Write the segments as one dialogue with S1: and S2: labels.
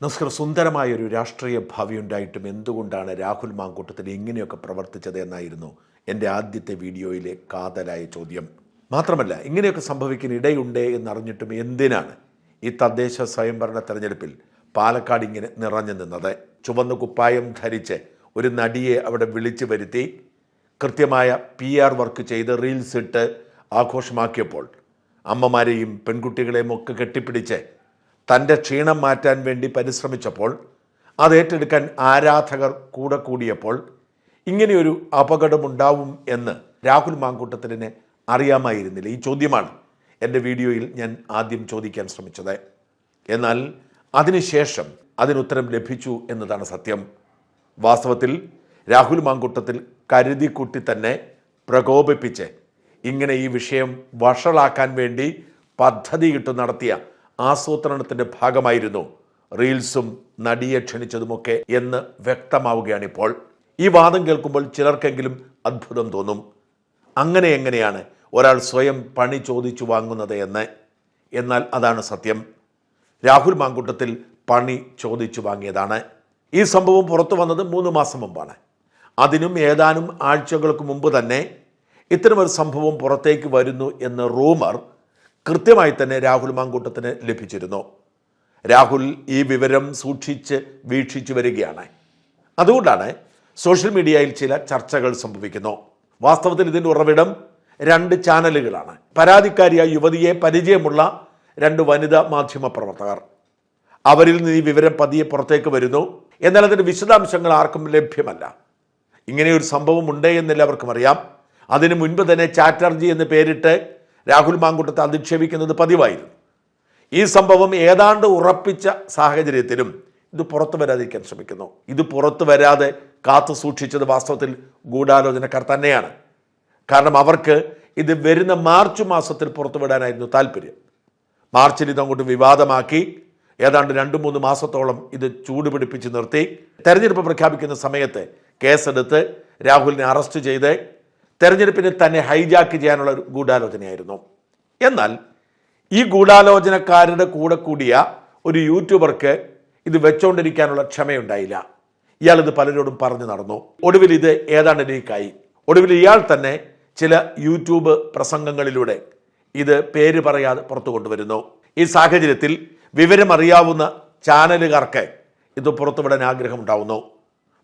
S1: നമസ്കാരം സുന്ദരമായൊരു രാഷ്ട്രീയ ഭാവി ഉണ്ടായിട്ടും എന്തുകൊണ്ടാണ് രാഹുൽ മാങ്കൂട്ടത്തിൽ ഇങ്ങനെയൊക്കെ പ്രവർത്തിച്ചത് എന്നായിരുന്നു എന്റെ ആദ്യത്തെ വീഡിയോയിലെ കാതലായ ചോദ്യം. മാത്രമല്ല ഇങ്ങനെയൊക്കെ സംഭവിക്കാൻ ഇടയുണ്ട് എന്നറിഞ്ഞിട്ടും എന്തിനാണ് ഈ തദ്ദേശ സ്വയംഭരണ തെരഞ്ഞെടുപ്പിൽ പാലക്കാട് ഇങ്ങനെ നിറഞ്ഞു നിന്നത്? ചുവന്ന കുപ്പായം ധരിച്ച് ഒരു നടിയെ അവിടെ വിളിച്ചു വരുത്തി കൃത്യമായ പി ആർ വർക്ക് ചെയ്ത് റീൽസ് ഇട്ട് ആഘോഷമാക്കിയപ്പോൾ അമ്മമാരെയും പെൺകുട്ടികളെയും ഒക്കെ കെട്ടിപ്പിടിച്ച് തന്റെ ക്ഷീണം മാറ്റാൻ വേണ്ടി പരിശ്രമിച്ചപ്പോൾ അത് ഏറ്റെടുക്കാൻ ആരാധകർ കൂടെ കൂടിയപ്പോൾ ഇങ്ങനെയൊരു അപകടമുണ്ടാവും എന്ന് രാഹുൽ മാങ്കൂട്ടത്തിനെ അറിയാമായിരുന്നില്ല. ഈ ചോദ്യമാണ് എന്റെ വീഡിയോയിൽ ഞാൻ ആദ്യം ചോദിക്കാൻ ശ്രമിച്ചത്. എന്നാൽ അതിനുശേഷം അതിനുത്തരം ലഭിച്ചു എന്നതാണ് സത്യം. വാസ്തവത്തിൽ രാഹുൽ മാങ്കൂട്ടത്തിൽ കരുതിക്കുട്ടി തന്നെ പ്രകോപിപ്പിച്ച് ഇങ്ങനെ ഈ വിഷയം വഷളാക്കാൻ വേണ്ടി പദ്ധതിയിട്ട് നടത്തിയ ആസൂത്രണത്തിന്റെ ഭാഗമായിരുന്നു റീൽസും നടിയെ ക്ഷണിച്ചതുമൊക്കെ എന്ന് വ്യക്തമാവുകയാണിപ്പോൾ. ഈ വാദം കേൾക്കുമ്പോൾ ചിലർക്കെങ്കിലും അത്ഭുതം തോന്നും. അങ്ങനെ എങ്ങനെയാണ് ഒരാൾ സ്വയം പണി ചോദിച്ചു വാങ്ങുന്നത് എന്ന്? എന്നാൽ അതാണ് സത്യം. രാഹുൽ മാങ്കൂട്ടത്തിൽ പണി ചോദിച്ചു വാങ്ങിയതാണ്. ഈ സംഭവം പുറത്തു വന്നത് മൂന്ന് മാസം മുമ്പാണ്. അതിനും ഏതാനും ആഴ്ചകൾക്ക് മുമ്പ് തന്നെ ഇത്തരമൊരു സംഭവം പുറത്തേക്ക് വരുന്നു എന്ന റൂമർ കൃത്യമായി തന്നെ രാഹുൽ മാങ്കൂട്ടത്തിന് ലഭിച്ചിരുന്നു. രാഹുൽ ഈ വിവരം സൂക്ഷിച്ച് വീക്ഷിച്ചു വരികയാണ്. അതുകൊണ്ടാണ് സോഷ്യൽ മീഡിയയിൽ ചില ചർച്ചകൾ സംഭവിക്കുന്നു. വാസ്തവത്തിൽ ഇതിന്റെ ഉറവിടം രണ്ട് ചാനലുകളാണ്. പരാതിക്കാരിയായ യുവതിയെ പരിചയമുള്ള രണ്ട് വനിതാ മാധ്യമ പ്രവർത്തകർ. അവരിൽ നിന്ന് ഈ വിവരം പതിയെ പുറത്തേക്ക് വരുന്നു. എന്നാൽ അതിന്റെ വിശദാംശങ്ങൾ ആർക്കും ലഭ്യമല്ല. ഇങ്ങനെയൊരു സംഭവം ഉണ്ട് എന്നെല്ലാവർക്കും അറിയാം. അതിനു മുൻപ് തന്നെ ചാറ്റർജി എന്ന് പേരിട്ട് രാഹുൽ മാങ്കുട്ടത്തെ അധിക്ഷേപിക്കുന്നത് പതിവായിരുന്നു. ഈ സംഭവം ഏതാണ്ട് ഉറപ്പിച്ച സാഹചര്യത്തിലും ഇത് പുറത്തു വരാതിരിക്കാൻ ശ്രമിക്കുന്നു. ഇത് പുറത്തു വരാതെ കാത്തു സൂക്ഷിച്ചത് വാസ്തവത്തിൽ ഗൂഢാലോചനക്കാർ തന്നെയാണ്. കാരണം അവർക്ക് ഇത് വരുന്ന മാർച്ച് മാസത്തിൽ പുറത്തുവിടാനായിരുന്നു താല്പര്യം. മാർച്ചിൽ ഇതങ്ങോട്ട് വിവാദമാക്കി ഏതാണ്ട് രണ്ട് മൂന്ന് മാസത്തോളം ഇത് ചൂടുപിടിപ്പിച്ച് നിർത്തി. തെരഞ്ഞെടുപ്പ് പ്രഖ്യാപിക്കുന്ന സമയത്ത് കേസെടുത്ത് രാഹുലിനെ അറസ്റ്റ് ചെയ്ത് തെരഞ്ഞെടുപ്പിനെ തന്നെ ഹൈജാക്ക് ചെയ്യാനുള്ള ഒരു ഗൂഢാലോചനയായിരുന്നു. എന്നാൽ ഈ ഗൂഢാലോചനക്കാരുടെ കൂടെ കൂടിയ ഒരു യൂട്യൂബർക്ക് ഇത് വെച്ചുകൊണ്ടിരിക്കാനുള്ള ക്ഷമയുണ്ടായില്ല. ഇയാൾ ഇത് പലരോടും പറഞ്ഞു നടന്നു. ഒടുവിൽ ഇത് ഏതാണ്ട് ലീക്കായി. ഒടുവിൽ ഇയാൾ തന്നെ ചില യൂട്യൂബ് പ്രസംഗങ്ങളിലൂടെ ഇത് പേര് പറയാതെ പുറത്തു കൊണ്ടുവരുന്നു. ഈ സാഹചര്യത്തിൽ വിവരമറിയാവുന്ന ചാനലുകാർക്ക് ഇത് പുറത്തുവിടാൻ ആഗ്രഹമുണ്ടാവുന്നു.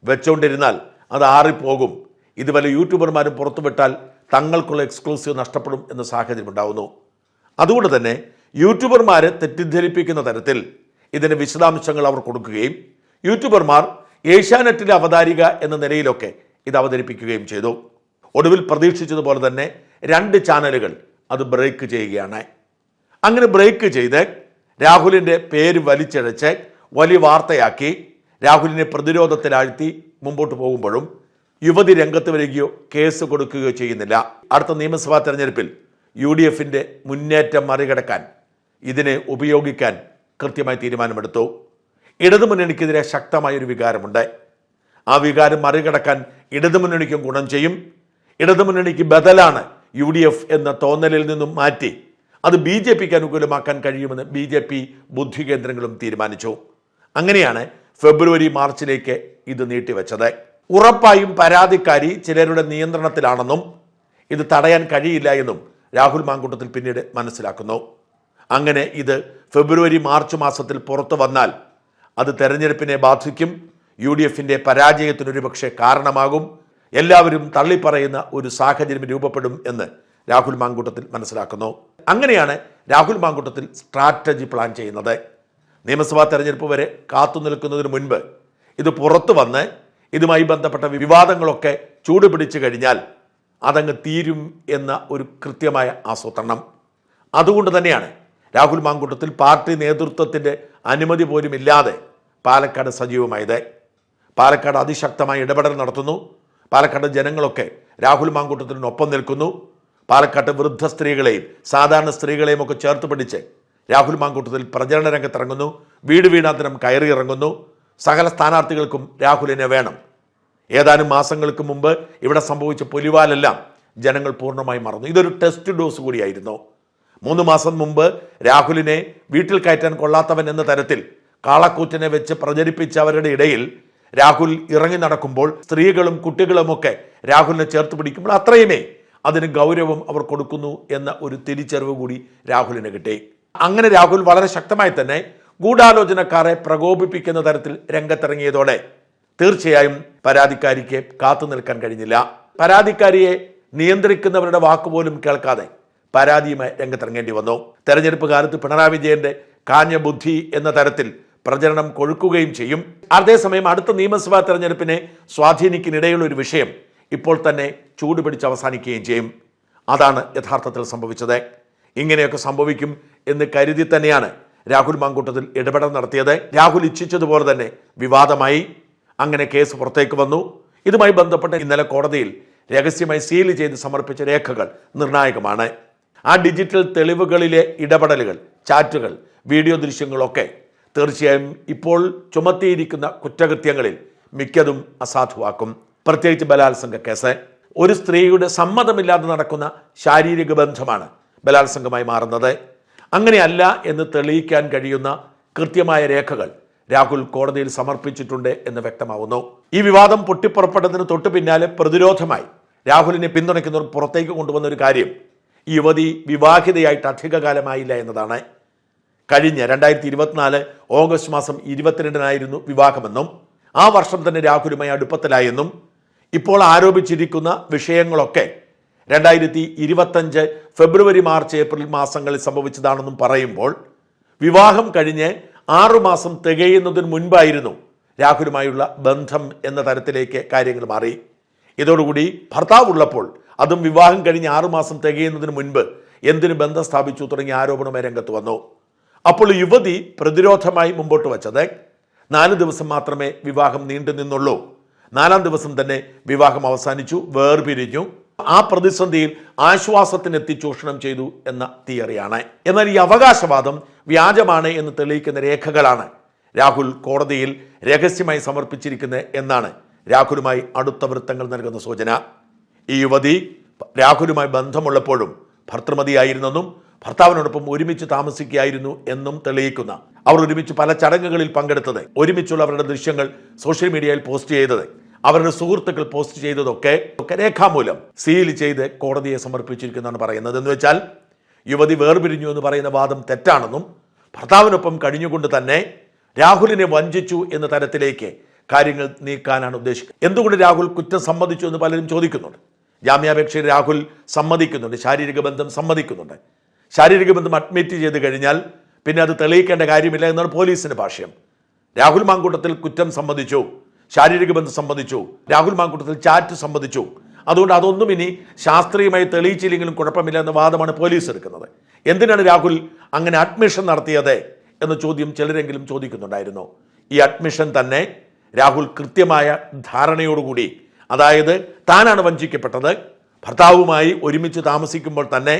S1: വെച്ചുകൊണ്ടിരുന്നാൽ അത് ആറിപ്പോകും. ഇത് വല്ല യൂട്യൂബർമാരും പുറത്തുവിട്ടാൽ തങ്ങൾക്കുള്ള എക്സ്ക്ലൂസീവ് നഷ്ടപ്പെടും എന്ന സാഹചര്യം ഉണ്ടാവുന്നു. അതുകൊണ്ട് തന്നെ യൂട്യൂബർമാരെ തെറ്റിദ്ധരിപ്പിക്കുന്ന തരത്തിൽ ഇതിന്റെ വിശദാംശങ്ങൾ അവർ കൊടുക്കുകയും യൂട്യൂബർമാർ ഏഷ്യാനെറ്റിലെ അവതാരിക എന്ന നിലയിലൊക്കെ ഇത് അവതരിപ്പിക്കുകയും ചെയ്തു. ഒടുവിൽ പ്രതീക്ഷിച്ചതുപോലെ തന്നെ രണ്ട് ചാനലുകൾ അത് ബ്രേക്ക് ചെയ്യുകയാണ്. അങ്ങനെ ബ്രേക്ക് ചെയ്ത് രാഹുലിന്റെ പേര് വലിച്ചഴച്ച് വലിയ വാർത്തയാക്കി രാഹുലിനെ പ്രതിരോധത്തിലാഴ്ത്തി മുമ്പോട്ട് പോകുമ്പോഴും യുവതി രംഗത്ത് വരികയോ കേസ് കൊടുക്കുകയോ ചെയ്യുന്നില്ല. അടുത്ത നിയമസഭാ തെരഞ്ഞെടുപ്പിൽ യു ഡി എഫിന്റെ മുന്നേറ്റം മറികടക്കാൻ ഇതിനെ ഉപയോഗിക്കാൻ കൃത്യമായി തീരുമാനമെടുത്തു. ഇടതുമുന്നണിക്കെതിരെ ശക്തമായൊരു വികാരമുണ്ട്. ആ വികാരം മറികടക്കാൻ ഇടതുമുന്നണിക്കും ഗുണം ചെയ്യും. ഇടതുമുന്നണിക്ക് ബദലാണ് യു ഡി എഫ് എന്ന തോന്നലിൽ നിന്നും മാറ്റി അത് ബി ജെ പിക്ക് അനുകൂലമാക്കാൻ കഴിയുമെന്ന് ബി ജെ പി ബുദ്ധി കേന്ദ്രങ്ങളും തീരുമാനിച്ചു. അങ്ങനെയാണ് ഫെബ്രുവരി മാർച്ചിലേക്ക് ഇത് നീട്ടിവെച്ചത്. ഉറപ്പായും പരാതിക്കാരി ചിലരുടെ നിയന്ത്രണത്തിലാണെന്നും ഇത് തടയാൻ കഴിയില്ല എന്നും രാഹുൽ മാങ്കൂട്ടത്തിൽ പിന്നീട് മനസ്സിലാക്കുന്നു. അങ്ങനെ ഇത് ഫെബ്രുവരി മാർച്ച് മാസത്തിൽ പുറത്തു വന്നാൽ അത് തെരഞ്ഞെടുപ്പിനെ ബാധിക്കും യു ഡി എഫിന്റെ പരാജയത്തിനൊരു പക്ഷേ കാരണമാകും എല്ലാവരും തള്ളിപ്പറയുന്ന ഒരു സാഹചര്യം രൂപപ്പെടും എന്ന് രാഹുൽ മാങ്കൂട്ടത്തിൽ മനസ്സിലാക്കുന്നു. അങ്ങനെയാണ് രാഹുൽ മാങ്കൂട്ടത്തിൽ സ്ട്രാറ്റജി പ്ലാൻ ചെയ്യുന്നത്. നിയമസഭാ തെരഞ്ഞെടുപ്പ് വരെ കാത്തു നിൽക്കുന്നതിന് മുൻപ് ഇത് പുറത്തു വന്ന് ഇതുമായി ബന്ധപ്പെട്ട വിവാദങ്ങളൊക്കെ ചൂടുപിടിച്ചു കഴിഞ്ഞാൽ അതങ്ങ് തീരും എന്ന ഒരു കൃത്യമായ ആസൂത്രണം. അതുകൊണ്ട് തന്നെയാണ് രാഹുൽ മാങ്കൂട്ടത്തിൽ പാർട്ടി നേതൃത്വത്തിന്റെ അനുമതി പോലും ഇല്ലാതെ പാലക്കാട് സജീവമായത്. പാലക്കാട് അതിശക്തമായ ഇടപെടൽ നടത്തുന്നു. പാലക്കാട് ജനങ്ങളൊക്കെ രാഹുൽ മാങ്കൂട്ടത്തിനൊപ്പം നിൽക്കുന്നു. പാലക്കാട്ട് വൃദ്ധ സ്ത്രീകളെയും സാധാരണ സ്ത്രീകളെയും ഒക്കെ ചേർത്ത് പിടിച്ച് രാഹുൽ മാങ്കൂട്ടത്തിൽ പ്രചരണ രംഗത്തിറങ്ങുന്നു. വീട് വീണാന്തരം കയറി ഇറങ്ങുന്നു. സകല സ്ഥാനാർത്ഥികൾക്കും രാഹുലിനെ വേണം. ഏതാനും മാസങ്ങൾക്ക് മുമ്പ് ഇവിടെ സംഭവിച്ച പൊലിവാലെല്ലാം ജനങ്ങൾ പൂർണമായി മറന്നു. ഇതൊരു ടെസ്റ്റ് ഡോസ് കൂടിയായിരുന്നു. മൂന്ന് മാസം മുമ്പ് രാഹുലിനെ വീട്ടിൽ കയറ്റാൻ കൊള്ളാത്തവൻ എന്ന തരത്തിൽ കാളക്കൂറ്റിനെ വെച്ച് പ്രചരിപ്പിച്ചവരുടെ ഇടയിൽ രാഹുൽ ഇറങ്ങി നടക്കുമ്പോൾ സ്ത്രീകളും കുട്ടികളുമൊക്കെ രാഹുലിനെ ചേർത്ത് പിടിക്കുമ്പോൾ അത്രയുമേ അതിന് ഗൗരവം അവർ കൊടുക്കുന്നു എന്ന ഒരു തിരിച്ചറിവ് കൂടി രാഹുലിന് കിട്ടി. അങ്ങനെ രാഹുൽ വളരെ ശക്തമായി തന്നെ ഗൂഢാലോചനക്കാരെ പ്രകോപിപ്പിക്കുന്ന തരത്തിൽ രംഗത്തിറങ്ങിയതോടെ തീർച്ചയായും പരാതിക്കാരിക്ക് കാത്തു നിൽക്കാൻ കഴിഞ്ഞില്ല. പരാതിക്കാരിയെ നിയന്ത്രിക്കുന്നവരുടെ വാക്കുപോലും കേൾക്കാതെ പരാതിയുമായി രംഗത്തിറങ്ങേണ്ടി വന്നു. തെരഞ്ഞെടുപ്പ് കാലത്ത് പിണറായി വിജയന്റെ കാഞ്ഞ ബുദ്ധി എന്ന തരത്തിൽ പ്രചരണം കൊഴുക്കുകയും ചെയ്യും. അതേസമയം അടുത്ത നിയമസഭാ തെരഞ്ഞെടുപ്പിനെ സ്വാധീനിക്കുന്നിടയുള്ള ഒരു വിഷയം ഇപ്പോൾ തന്നെ ചൂടുപിടിച്ച് അവസാനിക്കുകയും ചെയ്യും. അതാണ് യഥാർത്ഥത്തിൽ സംഭവിച്ചത്. ഇങ്ങനെയൊക്കെ സംഭവിക്കും എന്ന് കരുതി തന്നെയാണ് രാഹുൽ മാങ്കൂട്ടത്തിൽ ഇടപെടൽ നടത്തിയത് രാഹുൽ ഇച്ഛിച്ചതുപോലെ തന്നെ വിവാദമായി. അങ്ങനെ കേസ് പുറത്തേക്ക് വന്നു. ഇതുമായി ബന്ധപ്പെട്ട് ഇന്നലെ കോടതിയിൽ രഹസ്യമായി സീൽ ചെയ്ത് സമർപ്പിച്ച രേഖകൾ നിർണായകമാണ്. ആ ഡിജിറ്റൽ തെളിവുകളിലെ ഇടപെടലുകൾ ചാറ്റുകൾ വീഡിയോ ദൃശ്യങ്ങളൊക്കെ തീർച്ചയായും ഇപ്പോൾ ചുമത്തിയിരിക്കുന്ന കുറ്റകൃത്യങ്ങളിൽ മിക്കതും അസാധുവാക്കും. പ്രത്യേകിച്ച് ബലാത്സംഗ കേസ്. ഒരു സ്ത്രീയുടെ സമ്മതമില്ലാതെ നടക്കുന്ന ശാരീരിക ബന്ധമാണ് ബലാത്സംഗമായി മാറുന്നത്. അങ്ങനെയല്ല എന്ന് തെളിയിക്കാൻ കഴിയുന്ന കൃത്യമായ രേഖകൾ രാഹുൽ കോടതിയിൽ സമർപ്പിച്ചിട്ടുണ്ട് എന്ന് വ്യക്തമാവുന്നു. ഈ വിവാദം പൊട്ടിപ്പുറപ്പെട്ടതിന് തൊട്ടു പിന്നാലെ പ്രതിരോധമായി രാഹുലിനെ പിന്തുണയ്ക്കുന്നവർ പുറത്തേക്ക് കൊണ്ടുവന്ന ഒരു കാര്യം ഈ യുവതി വിവാഹിതയായിട്ട് അധികകാലമായില്ല എന്നതാണ്. കഴിഞ്ഞ രണ്ടായിരത്തി ഇരുപത്തിനാല് ഓഗസ്റ്റ് മാസം ഇരുപത്തിരണ്ടിനായിരുന്നു വിവാഹമെന്നും ആ വർഷം തന്നെ രാഹുലുമായി അടുപ്പത്തിലായെന്നും ഇപ്പോൾ ആരോപിച്ചിരിക്കുന്ന വിഷയങ്ങളൊക്കെ രണ്ടായിരത്തി ഇരുപത്തഞ്ച് ഫെബ്രുവരി മാർച്ച് ഏപ്രിൽ മാസങ്ങളിൽ സംഭവിച്ചതാണെന്നും പറയുമ്പോൾ വിവാഹം കഴിഞ്ഞ് ആറുമാസം തികയുന്നതിന് മുൻപായിരുന്നു രാഹുലുമായുള്ള ബന്ധം എന്ന തരത്തിലേക്ക് കാര്യങ്ങൾ മാറി. ഇതോടുകൂടി ഭർത്താവ് ഉള്ളപ്പോൾ അതും വിവാഹം കഴിഞ്ഞ് ആറുമാസം തികയുന്നതിന് മുൻപ് എന്തിനു ബന്ധം സ്ഥാപിച്ചു തുടങ്ങിയ ആരോപണമായി രംഗത്ത് വന്നു. അപ്പോൾ യുവതി പ്രതിരോധമായി മുമ്പോട്ട് വച്ചത് നാല് ദിവസം മാത്രമേ വിവാഹം നീണ്ടു നിന്നുള്ളൂ നാലാം ദിവസം തന്നെ വിവാഹം അവസാനിച്ചു വേർപിരിഞ്ഞു. ആ പ്രതിസന്ധിയിൽ ആശ്വാസത്തിനെത്തി ചൂഷണം ചെയ്തു എന്ന തിയറിയാണ്. എന്നാൽ ഈ അവകാശവാദം വ്യാജമാണ് എന്ന് തെളിയിക്കുന്ന രേഖകളാണ് രാഹുൽ കോടതിയിൽ രഹസ്യമായി സമർപ്പിച്ചിരിക്കുന്നത് എന്നാണ് രാഹുലുമായി അടുത്ത വൃത്തങ്ങൾ നൽകുന്ന സൂചന. ഈ യുവതി രാഹുലുമായി ബന്ധമുള്ളപ്പോഴും ഭർത്തൃമതിയായിരുന്നെന്നും ഭർത്താവിനോടൊപ്പം ഒരുമിച്ച് താമസിക്കുകയായിരുന്നു എന്നും തെളിയിക്കുന്ന അവർ ഒരുമിച്ച് പല ചടങ്ങുകളിൽ പങ്കെടുത്തത് ഒരുമിച്ചുള്ള അവരുടെ ദൃശ്യങ്ങൾ സോഷ്യൽ മീഡിയയിൽ പോസ്റ്റ് ചെയ്തത്. അവരുടെ സുഹൃത്തുക്കൾ പോസ്റ്റ് ചെയ്തതൊക്കെ ഒക്കെ രേഖാമൂലം സീൽ ചെയ്ത് കോടതിയെ സമർപ്പിച്ചിരിക്കുന്നതാണ് പറയുന്നത്. എന്ന് വെച്ചാൽ യുവതി വേർപിരിഞ്ഞു എന്ന് പറയുന്ന വാദം തെറ്റാണെന്നും ഭർത്താവിനൊപ്പം കഴിഞ്ഞുകൊണ്ട് തന്നെ രാഹുലിനെ വഞ്ചിച്ചു എന്ന തരത്തിലേക്ക് കാര്യങ്ങൾ നീക്കാനാണ് ഉദ്ദേശിക്കുന്നത്. എന്തുകൊണ്ട് രാഹുൽ കുറ്റം സമ്മതിച്ചു എന്ന് പലരും ചോദിക്കുന്നുണ്ട്. ജാമ്യാപേക്ഷയിൽ രാഹുൽ സമ്മതിക്കുന്നുണ്ട്. ശാരീരിക ബന്ധം സമ്മതിക്കുന്നുണ്ട്. ശാരീരിക ബന്ധം അഡ്മിറ്റ് ചെയ്ത് കഴിഞ്ഞാൽ പിന്നെ അത് തെളിയിക്കേണ്ട കാര്യമില്ല എന്നാണ് പോലീസിന്റെ ഭാഷ്യം. രാഹുൽ മാങ്കൂട്ടത്തിൽ കുറ്റം സമ്മതിച്ചു. ശാരീരിക ബന്ധം സംബന്ധിച്ചു രാഹുൽ മാങ്കൂട്ടത്തിൽ ചാറ്റ് സംബന്ധിച്ചു. അതുകൊണ്ട് അതൊന്നും ഇനി ശാസ്ത്രീയമായി തെളിയിച്ചില്ലെങ്കിലും കുഴപ്പമില്ല എന്ന വാദമാണ് പോലീസ് എടുക്കുന്നത്. എന്തിനാണ് രാഹുൽ അങ്ങനെ അഡ്മിഷൻ നടത്തിയത് എന്ന ചോദ്യം ചിലരെങ്കിലും ചോദിക്കുന്നുണ്ടായിരുന്നു. ഈ അഡ്മിഷൻ തന്നെ രാഹുൽ കൃത്യമായ ധാരണയോടുകൂടി അതായത് താനാണ് വഞ്ചിക്കപ്പെട്ടത് ഭർത്താവുമായി ഒരുമിച്ച് താമസിക്കുമ്പോൾ തന്നെ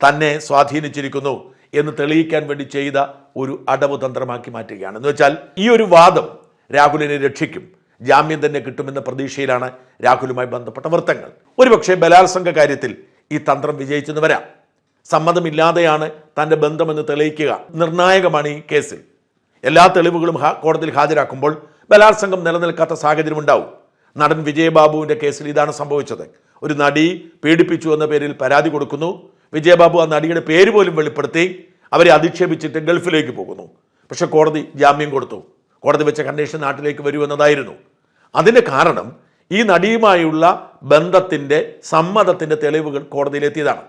S1: തന്നെ സ്വാധീനിച്ചിരിക്കുന്നു എന്ന് തെളിയിക്കാൻ വേണ്ടി ചെയ്ത ഒരു അടവ് തന്ത്രമാക്കി മാറ്റുകയാണ്. എന്ന് വെച്ചാൽ ഈ ഒരു വാദം രാഹുലിനെ രക്ഷിക്കും. ജാമ്യം തന്നെ കിട്ടുമെന്ന പ്രതീക്ഷയിലാണ് രാഹുലുമായി ബന്ധപ്പെട്ട വൃത്തങ്ങൾ. ഒരുപക്ഷെ ബലാത്സംഗ കാര്യത്തിൽ ഈ തന്ത്രം വിജയിച്ചെന്ന് വരാം. സമ്മതമില്ലാതെയാണ് തന്റെ ബന്ധമെന്ന് തെളിയിക്കുക നിർണായകമാണ് ഈ കേസിൽ. എല്ലാ തെളിവുകളും കോടതിയിൽ ഹാജരാക്കുമ്പോൾ ബലാത്സംഗം നിലനിൽക്കാത്ത സാഹചര്യം ഉണ്ടാവും നടൻ വിജയബാബുവിന്റെ കേസിൽ ഇതാണ് സംഭവിച്ചത്. ഒരു നടി പീഡിപ്പിച്ചു എന്ന പേരിൽ പരാതി കൊടുക്കുന്നു. വിജയബാബു ആ നടിയുടെ പേര് പോലും വെളിപ്പെടുത്തി അവരെ അധിക്ഷേപിച്ചിട്ട് ഗൾഫിലേക്ക് പോകുന്നു. പക്ഷെ കോടതി ജാമ്യം കൊടുത്തു. കോടതി വെച്ച കണ്ടീഷൻ നാട്ടിലേക്ക് വരൂ അതിന്റെ കാരണം ഈ നടിയുമായുള്ള ബന്ധത്തിന്റെ സമ്മതത്തിന്റെ തെളിവുകൾ കോടതിയിലെത്തിയതാണ്.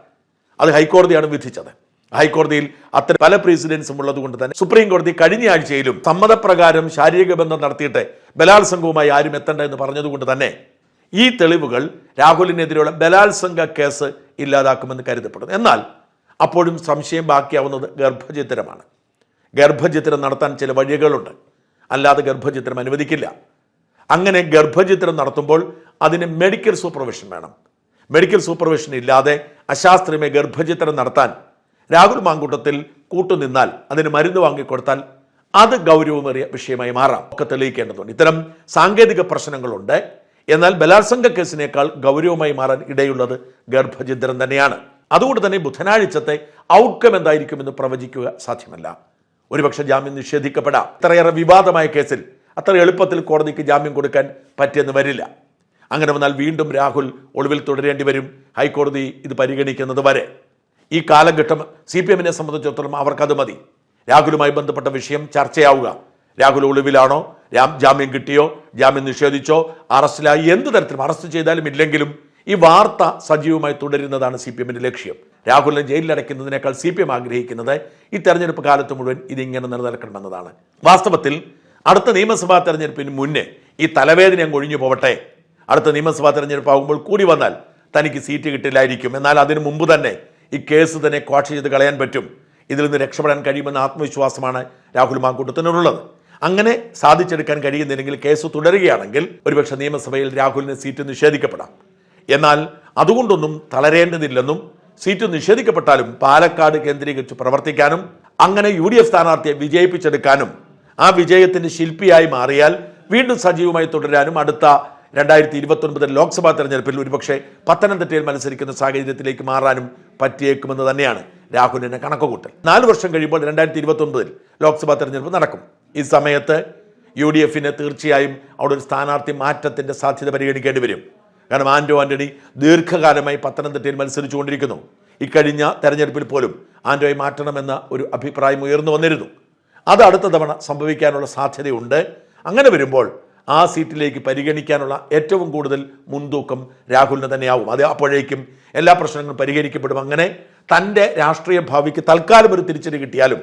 S1: അത് ഹൈക്കോടതിയാണ് വിധിച്ചത്. ഹൈക്കോടതിയിൽ അത്ര പല പ്രസിഡൻസും ഉള്ളത് കൊണ്ട് തന്നെ സുപ്രീം കോടതി കഴിഞ്ഞ ആഴ്ചയിലും സമ്മതപ്രകാരം ശാരീരിക ബന്ധം നടത്തിയിട്ട് ബലാത്സംഗവുമായി ആരും എത്തണ്ട എന്ന് പറഞ്ഞതുകൊണ്ട് തന്നെ ഈ തെളിവുകൾ രാഹുലിനെതിരെയുള്ള ബലാത്സംഗ കേസ് ഇല്ലാതാക്കുമെന്ന് കരുതപ്പെടുന്നു. എന്നാൽ അപ്പോഴും സംശയം ബാക്കിയാവുന്നത് ഗർഭചിത്രമാണ് ഗർഭചിത്രം നടത്താൻ ചില വഴികളുണ്ട്. അല്ലാതെ ഗർഭചിത്രം അനുവദിക്കില്ല. അങ്ങനെ ഗർഭചിത്രം നടത്തുമ്പോൾ അതിന് മെഡിക്കൽ സൂപ്പർവിഷൻ വേണം. മെഡിക്കൽ സൂപ്പർവിഷൻ ഇല്ലാതെ അശാസ്ത്രീയമായി ഗർഭചിത്രം നടത്താൻ രാഹുൽ മാങ്കൂട്ടത്തിൽ കൂട്ടുനിന്നാൽ അതിന് മരുന്ന് വാങ്ങിക്കൊടുത്താൽ അത് ഗൗരവമേറിയ വിഷയമായി മാറാം. ഒക്കെ തെളിയിക്കേണ്ടതുണ്ട്. ഇത്തരം സാങ്കേതിക പ്രശ്നങ്ങളുണ്ട്. എന്നാൽ ബലാത്സംഗ കേസിനേക്കാൾ ഗൗരവമായി മാറാൻ ഇടയുള്ളത് ഗർഭചിത്രം തന്നെയാണ്. അതുകൊണ്ട് തന്നെ ബുധനാഴ്ചത്തെ ഔട്ട്കം എന്തായിരിക്കുമെന്ന് പ്രവചിക്കുക സാധ്യമല്ല. ഒരുപക്ഷെ ജാമ്യം നിഷേധിക്കപ്പെടാം. ഇത്രയേറെ വിവാദമായ കേസിൽ അത്ര എളുപ്പത്തിൽ കോടതിക്ക് ജാമ്യം കൊടുക്കാൻ പറ്റിയെന്ന് വരില്ല. അങ്ങനെ വന്നാൽ വീണ്ടും രാഹുൽ ഒളിവിൽ തുടരേണ്ടി വരും. ഹൈക്കോടതി ഇത് പരിഗണിക്കുന്നത് വരെ. ഈ കാലഘട്ടം സി പി എമ്മിനെ സംബന്ധിച്ചിടത്തോളം അവർക്കത് മതി. രാഹുലുമായി ബന്ധപ്പെട്ട വിഷയം ചർച്ചയാവുക. രാഹുൽ ഒളിവിലാണോ? ജാമ്യം കിട്ടിയോ? ജാമ്യം നിഷേധിച്ചോ? അറസ്റ്റിലായി എന്ത് തരത്തിലും അറസ്റ്റ് ചെയ്താലും ഇല്ലെങ്കിലും ഈ വാർത്ത സജീവമായി തുടരുന്നതാണ് സി പി എമ്മിന്റെ ലക്ഷ്യം. രാഹുലിനെ ജയിലിലടയ്ക്കുന്നതിനേക്കാൾ സി പി എം ആഗ്രഹിക്കുന്നത് ഈ തെരഞ്ഞെടുപ്പ് കാലത്ത് മുഴുവൻ ഇതിങ്ങനെ നിലനിൽക്കണമെന്നതാണ്. വാസ്തവത്തിൽ അടുത്ത നിയമസഭാ തെരഞ്ഞെടുപ്പിന് മുന്നേ ഈ തലവേദന ഒഴിഞ്ഞു പോവട്ടെ. അടുത്ത നിയമസഭാ തെരഞ്ഞെടുപ്പ് ആകുമ്പോൾ കൂടി വന്നാൽ തനിക്ക് സീറ്റ് കിട്ടില്ലായിരിക്കും. എന്നാൽ അതിനു മുമ്പ് തന്നെ ഈ കേസ് തന്നെ ക്വാഷ് ചെയ്ത് കളയാൻ പറ്റും. ഇതിൽ നിന്ന് രക്ഷപ്പെടാൻ കഴിയുമെന്ന ആത്മവിശ്വാസമാണ് രാഹുൽ മാങ്കൂട്ടത്തിനുള്ളത്. അങ്ങനെ സാധിച്ചെടുക്കാൻ കഴിയുന്നില്ലെങ്കിൽ കേസ് തുടരുകയാണെങ്കിൽ ഒരുപക്ഷെ നിയമസഭയിൽ രാഹുലിന് സീറ്റ് നിഷേധിക്കപ്പെടാം. എന്നാൽ അതുകൊണ്ടൊന്നും തളരേണ്ടതില്ലെന്നും സീറ്റ് നിഷേധിക്കപ്പെട്ടാലും പാലക്കാട് കേന്ദ്രീകരിച്ച് പ്രവർത്തിക്കാനും അങ്ങനെ യു ഡി എഫ് സ്ഥാനാർത്ഥിയെ വിജയിപ്പിച്ചെടുക്കാനും ആ വിജയത്തിന്റെ ശില്പിയായി മാറിയാൽ വീണ്ടും സജീവമായി തുടരാനും അടുത്ത രണ്ടായിരത്തി ഇരുപത്തൊൻപത് ലോക്സഭാ തെരഞ്ഞെടുപ്പിൽ ഒരുപക്ഷെ പത്തനംതിട്ടയിൽ മത്സരിക്കുന്ന സാഹചര്യത്തിലേക്ക് മാറാനും പറ്റിയേക്കുമെന്ന് തന്നെയാണ് രാഹുലിന്റെ കണക്കുകൂട്ടൽ. നാല് വർഷം കഴിയുമ്പോൾ രണ്ടായിരത്തി ഇരുപത്തൊൻപതിൽ ലോക്സഭാ തെരഞ്ഞെടുപ്പ് നടക്കും. ഈ സമയത്ത് യു ഡി എഫിന് തീർച്ചയായും അവിടെ ഒരു സ്ഥാനാർത്ഥി മാറ്റത്തിന്റെ സാധ്യത പരിഗണിക്കേണ്ടി വരും. കാരണം ആന്റോ ആന്റണി ദീർഘകാലമായി പത്തനംതിട്ടയിൽ മത്സരിച്ചുകൊണ്ടിരിക്കുന്നു. ഇക്കഴിഞ്ഞ തെരഞ്ഞെടുപ്പിൽ പോലും ആന്റോയെ മാറ്റണമെന്ന ഒരു അഭിപ്രായം ഉയർന്നു വന്നിരുന്നു. അത് അടുത്ത തവണ സംഭവിക്കാനുള്ള സാധ്യതയുണ്ട്. അങ്ങനെ വരുമ്പോൾ ആ സീറ്റിലേക്ക് പരിഗണിക്കാനുള്ള ഏറ്റവും കൂടുതൽ മുൻതൂക്കം രാഹുലിന് തന്നെയാവും. അത് അപ്പോഴേക്കും എല്ലാ പ്രശ്നങ്ങളും പരിഹരിക്കപ്പെടും. അങ്ങനെ തന്റെ രാഷ്ട്രീയ ഭാവിക്ക് തൽക്കാലം ഒരു തിരിച്ചടി കിട്ടിയാലും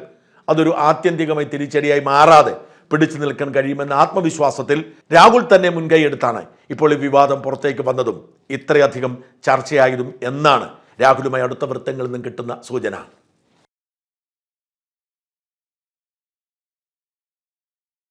S1: അതൊരു ആത്യന്തികമായി തിരിച്ചടിയായി മാറാതെ പിടിച്ചു നിൽക്കാൻ കഴിയുമെന്ന ആത്മവിശ്വാസത്തിൽ രാഹുൽ തന്നെ മുൻകൈയെടുത്താണ് ഇപ്പോൾ ഈ വിവാദം പുറത്തേക്ക് വന്നതും ഇത്രയധികം ചർച്ചയായതും എന്നാണ് രാഹുലുമായി അടുത്ത വൃത്തങ്ങളിൽ നിന്നും കിട്ടുന്ന സൂചന.